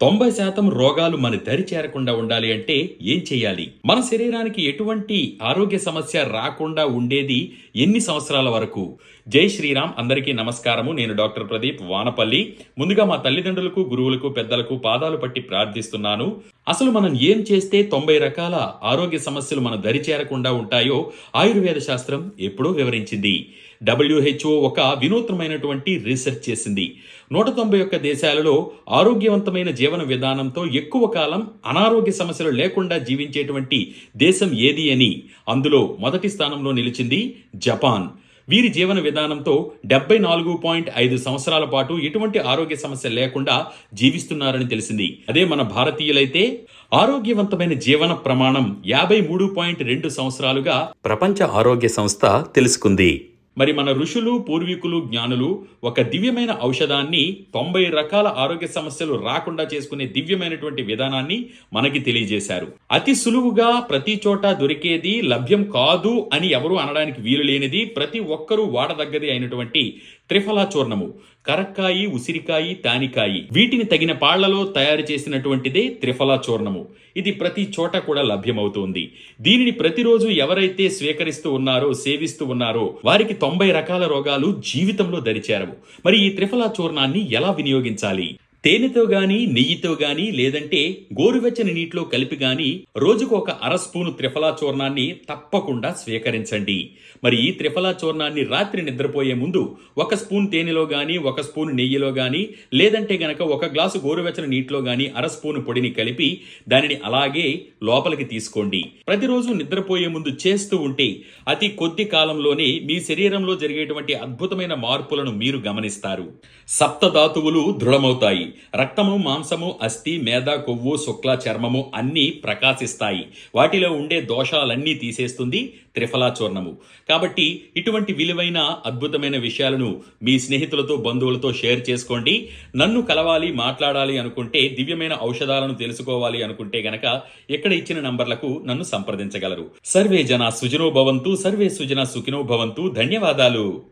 తొంభై శాతం రోగాలు మన దరి చేరకుండా ఉండాలి అంటే ఏం చేయాలి? మన శరీరానికి ఎటువంటి ఆరోగ్య సమస్య రాకుండా ఉండేది ఎన్ని సంవత్సరాల వరకు? జై శ్రీరామ్ అందరికీ నమస్కారము. నేను డాక్టర్ ప్రదీప్ వానపల్లి. ముందుగా మా తల్లిదండ్రులకు గురువులకు పెద్దలకు పాదాలు పట్టి ప్రార్థిస్తున్నాను. అసలు మనం ఏం చేస్తే తొంభై రకాల ఆరోగ్య సమస్యలు మన దరి చేరకుండా ఉంటాయో ఆయుర్వేద శాస్త్రం ఎప్పుడో వివరించింది. డబ్ల్యూహెచ్ఓ ఒక వినూత్నమైనటువంటి రీసెర్చ్ చేసింది. నూట తొంభై ఒక్క దేశాలలో ఆరోగ్యవంతమైన జీవన విధానంతో ఎక్కువ కాలం అనారోగ్య సమస్యలు లేకుండా జీవించేటువంటి దేశం ఏది అని అందులో మొదటి స్థానంలో నిలిచింది జపాన్. వీరి జీవన విధానంతో డెబ్బై నాలుగు పాయింట్ ఐదు సంవత్సరాల పాటు ఎటువంటి ఆరోగ్య సమస్య లేకుండా జీవిస్తున్నారని తెలిసింది. అదే మన భారతీయులైతే ఆరోగ్యవంతమైన జీవన ప్రమాణం యాభై మూడు పాయింట్ రెండు సంవత్సరాలుగా ప్రపంచ ఆరోగ్య సంస్థ తెలుసుకుంది. మరి మన ఋషులు పూర్వీకులు జ్ఞానులు ఒక దివ్యమైన ఔషధాన్ని తొంభై రకాల ఆరోగ్య సమస్యలు రాకుండా చేసుకునే దివ్యమైనటువంటి విధానాన్ని మనకి తెలియజేశారు. అతి సులువుగా ప్రతి చోట దొరికేది లభ్యం కాదు అని ఎవరు అనడానికి వీలు లేనిది ప్రతి ఒక్కరూ వాడదగ్గది అయినటువంటి త్రిఫలా చూర్ణము కరక్కాయి ఉసిరికాయి తానికాయి. వీటిని తగిన పాళ్ళలో తయారు చేసినటువంటిదే త్రిఫలా చూర్ణము. ఇది ప్రతి చోట కూడా లభ్యమవుతుంది. దీనిని ప్రతిరోజు ఎవరైతే స్వీకరిస్తూ ఉన్నారో సేవిస్తూ ఉన్నారో వారికి తొంభై రకాల రోగాలు జీవితంలో దరిచేరవు. మరి ఈ త్రిఫలా చూర్ణాన్ని ఎలా వినియోగించాలి? తేనెతో గాని నెయ్యితో గాని లేదంటే గోరువెచ్చని నీటిలో కలిపి గాని రోజుకు ఒక అర స్పూను త్రిఫలా చూర్ణాన్ని తప్పకుండా స్వీకరించండి. మరి ఈ త్రిఫలా చూర్ణాన్ని రాత్రి నిద్రపోయే ముందు ఒక స్పూన్ తేనెలో గాని ఒక స్పూన్ నెయ్యిలో గాని లేదంటే గనక ఒక గ్లాసు గోరువెచ్చని నీటిలో గాని అర స్పూను పొడిని కలిపి దానిని అలాగే లోపలికి తీసుకోండి. ప్రతిరోజు నిద్రపోయే ముందు చేస్తూ ఉంటే అతి కొద్ది కాలంలోనే మీ శరీరంలో జరిగేటువంటి అద్భుతమైన మార్పులను మీరు గమనిస్తారు. సప్తధాతువులు దృఢమవుతాయి. రక్తము మాంసము అస్థి మేద కొవ్వు శుక్ల చర్మము అన్నీ ప్రకాశిస్తాయి. వాటిలో ఉండే దోషాలన్నీ తీసేస్తుంది త్రిఫలాచూర్ణము. కాబట్టి ఇటువంటి విలువైన అద్భుతమైన విషయాలను మీ స్నేహితులతో బంధువులతో షేర్ చేసుకోండి. నన్ను కలవాలి మాట్లాడాలి అనుకుంటే దివ్యమైన ఔషధాలను తెలుసుకోవాలి అనుకుంటే గనక ఇక్కడ ఇచ్చిన నంబర్లకు నన్ను సంప్రదించగలరు. సర్వే జన సుజనో భవంతు సర్వే సుజన సుఖినో భవంతు. ధన్యవాదాలు.